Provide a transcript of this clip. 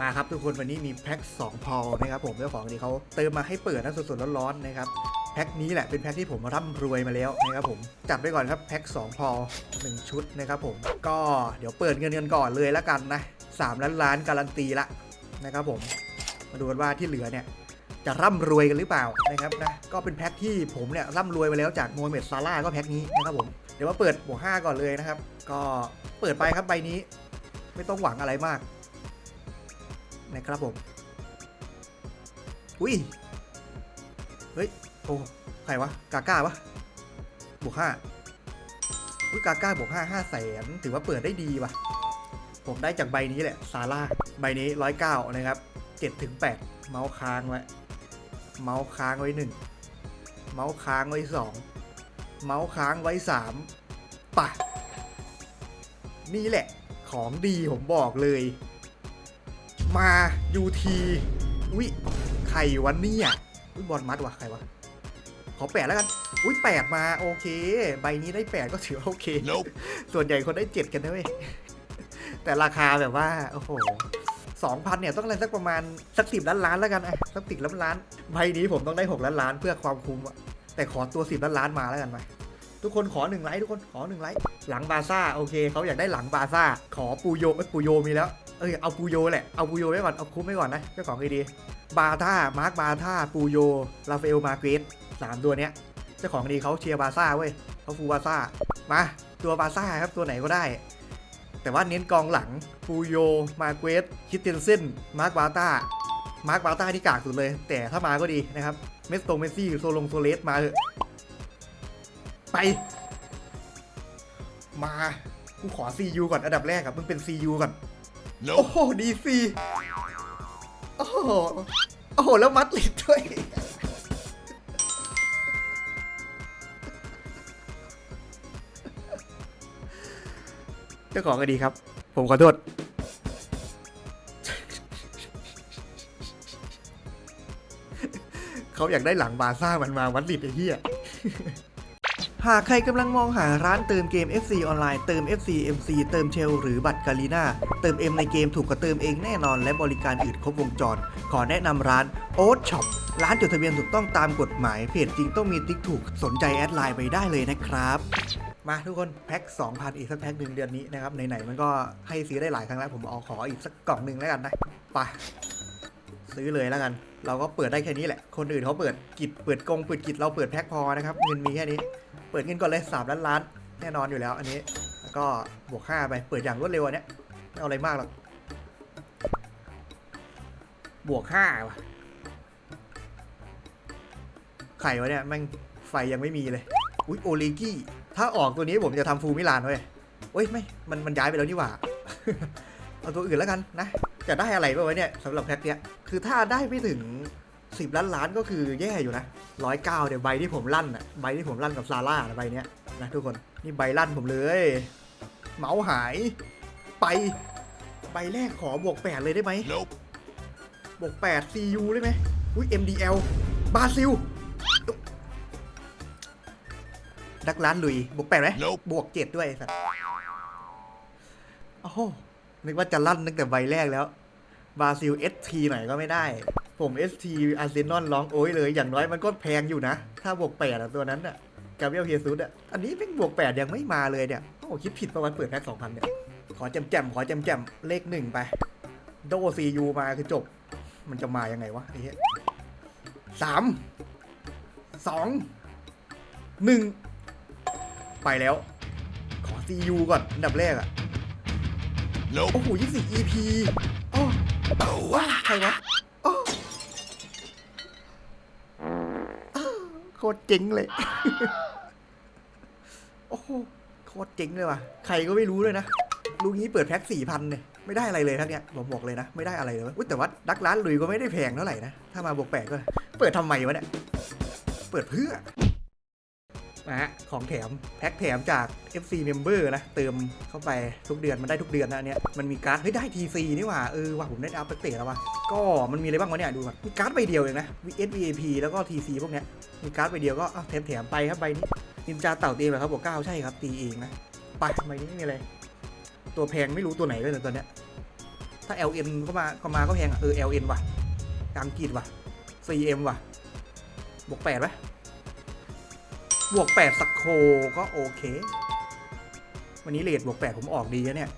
มาครับทุกคนวันนี้มีแพ็ค2พอนะครับผมเจ้าของดีเขาเติมมาให้เปิดนะสดๆร้อนๆนะครับแพ็คนี้แหละเป็นแพ็คที่ผมร่ำรวยมาแล้วนะครับผมจัดไปก่อนครับแพ็ค2พอ1ชุดนะครับผมก็เดี๋ยวเปิดเงินกันก่อนเลยแล้วกันนะ3ล้านล้านการันตีละนะครับผมมาดูกันว่าที่เหลือเนี่ยจะร่ำรวยกันหรือเปล่านะครับนะก็เป็นแพ็คที่ผมเนี่ยร่ำรวยมาแล้วจากโมเมดซาร่าก็แพ็คนี้นะครับผมเดี๋ยวมาเปิดบวห้าก่อนเลยนะครับ ก็เปิดไปครับใบนี้ ไม่ต้องหวังอะไรมาก นะครับผม อุ้ย เฮ้ย โอ้ ใครวะ กาก้าปะบวกห้าอุ้ย กาก้าบวกห้าห้าแสนถือว่าเปิดได้ดีว่ะ ผมได้จากใบนี้แหละ ซาร่า ใบนี้ร้อยเก้านะครับเจ็ดถึงแปดเมาส์ค้างไว้ เมาส์ค้างไว้หนึ่ง เมาส์ค้างไว้สอง เมาส์ค้างไว้สามป่ะ นี่แหละ ของดีผมบอกเลย มายูทีอุ้ยใครวันนี้อะอุ้ยบอลมัดว่ะใครวะขอแปดแล้วกัน อุ้ยแปดมาโอเค ใบนี้ได้แปดก็ถือว่าโอเค Nope. ส่วนใหญ่คนได้เจ็ดกันนะเว้ยแต่ราคาแบบว่า โอ้โหสองพันเนี่ยต้องอะไรสักประมาณสักสิบล้านล้านแล้วกันอะสักสิบล้านล้านใบนี้ผมต้องได้หกล้านล้านเพื่อความคุ้มอะแต่ขอตัวสิบล้านล้านมาแล้วกันไหมทุกคนขอหนึ่งไลค์ทุกคนขอหนึ่งไลค์หลังบาซ่าโอเคเขาอยากได้หลังบาซ่าขอปูโยเอ้ยปูโยมีแล้ว เอ้ยเอาปูโยแหละเอาปูโยไว้ก่อนเอาคุ้มไว้ก่อนนะเจ้าของไอดีบาท่ามาร์คบาท่าปูโยราฟาเอลมาเกรสสามตัวเนี้ยเจ้าของดีเขาเชียร์บาซ่าเว้ยเขาฟูบาซ่ามาตัวบาซ่าครับตัวไหนก็ได้ แต่ว่าเน้นกองหลังปูโยมาเกรสคิดเทนเซนมาร์คบาท่ามาร์คบาท่าที่กากสุดเลย แต่ถ้ามาก็ดีนะครับ เมสโตเมซี่โซลงโซเลสมาเถอะไป มา กูขอ CU ก่อนอันดับแรกอะมึงเป็น CU ก่อน โอ้ Nope. โหดีซีโอ้โหโอ้โห แล้วมัดลิดด้วย เจ้าของก็ดีครับ ผมขอโทษ เขาอยากได้หลังบาซ่ามันมาวัดลิดไอ้เหี้ย หากใครกำลังมองหาร้านเติมเกม FC ออนไลน์เติม FC MC เติมเชลหรือบัตรกาลีนาเติม M ในเกมถูกกว่าเติมเองแน่นอน และบริการอื่นครบวงจร ขอแนะนำร้าน o a t Shop ร้านจดทะเบียนถูกต้องตามกฎหมาย เพจจริงต้องมีติ๊กถูกสนใจแอดไลน์ไปได้เลยนะครับ มาทุกคนแพ็ค2,000 อีกสักแพ็คหนึ่งเดือนนี้นะครับไหนๆมันก็ให้ซื้อได้หลายครั้งแล้วผมเอาขออีกสักกล่องหนึ่งแล้วกันนะไปซื้อเลยแล้วกัน เราก็เปิดได้แค่นี้แหละ คนอื่นเขาเปิดกิจเปิดกงเปิดกิจเราเปิดแพ็คพอนะครับเงินมีแค่นี้ เปิดเงินก่อนเลย3ล้านล้านแน่นอนอยู่แล้วอันนี้ แล้วก็บวก5ไปเปิดอย่างรวดเร็วอันเนี้ยไม่เอาอะไรมากหรอกบวก5ว่ะไข่วะเนี่ยแม่งไฟยังไม่มีเลยอุ๊ยโอเลกี้ถ้าออกตัวนี้ผมจะทำฟูมิลานเว้ยเอ้ยไม่มันมันย้ายไปแล้วนี่หว่าเอาตัวอื่นแล้วกันนะ จะได้อะไรบ้างวะเนี่ยสำหรับแพ็คเนี้ยคือถ้าได้ไม่ถึง 10ล้านล้านก็คือแย่อยู่นะร้อยเก้าเนี่ยใบที่ผมลั่นอะใบที่ผมลั่นกับซาร่านะใบเนี้ยนะทุกคนนี่ใบลั่นผมเลย เมาส์หายไปใบแรกขอบวก8เลยได้ไหม Nope. บวก8 CU ได้ไหมอุ้ย MDL บราซิลดักล้านลุย บวก8ไหม Nope. บวก7ด้วยไอ้สัตว์โอ้โหนึกว่าจะลั่นตั้งแต่ใบแรกแล้วบราซิล ST หน่อยก็ไม่ได้ ผม ST อาร์เซนอลร้องโอ้ยเลย อย่างน้อยมันก็แพงอยู่นะ ถ้าบวก8อะตัวนั้นอะกาเบรียลเฮซุสอะอันนี้เป็นบวก8ยังไม่มาเลยเนี่ย โอ้โหคิดผิดประวันเปิดแพ็ค2,000เนี่ย ขอแจมๆขอแจมๆเลขหนึ่งไป โดซียูมาคือจบ มันจะมายังไงวะไอ้เหี้ยสามสองหนึ่งไปแล้ว ขอซียูก่อนอันดับแรกอะ Nope. โอ้โหยี่สิบ EP โอ้ว้าใครวะโอ้อ้าวโคตรเจ๋งเลย โอ้โหโคตรเจ๋งเลยว่ะ ใครก็ไม่รู้เลยนะ ลูกนี้เปิดแพ็คสี่พันเนี่ย ไม่ได้อะไรเลยทั้งเนี้ยผมบอกเลยนะ ไม่ได้อะไรเลยอุ๊ยแต่ว่าดักร้านลุยก็ไม่ได้แพงเท่าไหร่นะ ถ้ามาบวกแปดก็ เปิดทำไมวะเนี่ย เปิดเพื่อ นะฮะของแถมแพ็คแถมจาก FC Member นะ เติมเข้าไปทุกเดือนมันได้ทุกเดือนนะอันเนี้ยมันมีการ์ดเฮ้ยได้ TC นี่หว่าเออว่ะผมได้อัพเตะแล้วว่ะก็มันมีอะไรบ้างวะเนี่ยดูก่อนมีการ์ดใบเดียวเองนะ VS VIP แล้วก็ TC พวกเนี้ยมีการ์ดใบเดียวก็อะแถมแถมไปครับใบนี้นินจาเต่าตีแบบครับบวกเก้าใช่ครับตีเองนะไปใบนี้ไม่มีอะไรตัวแพงไม่รู้ตัวไหนเลยตอนเนี้ยถ้า LN ก็มาก็มาก็แพงอะเออ LN ว่ะกางกีดว่ะ CM ว่ะบวกแปดไหม บวก 8 สักโคก็โอเค วันนี้เลทบวก 8 ผมออกดีแล้วเนี่ย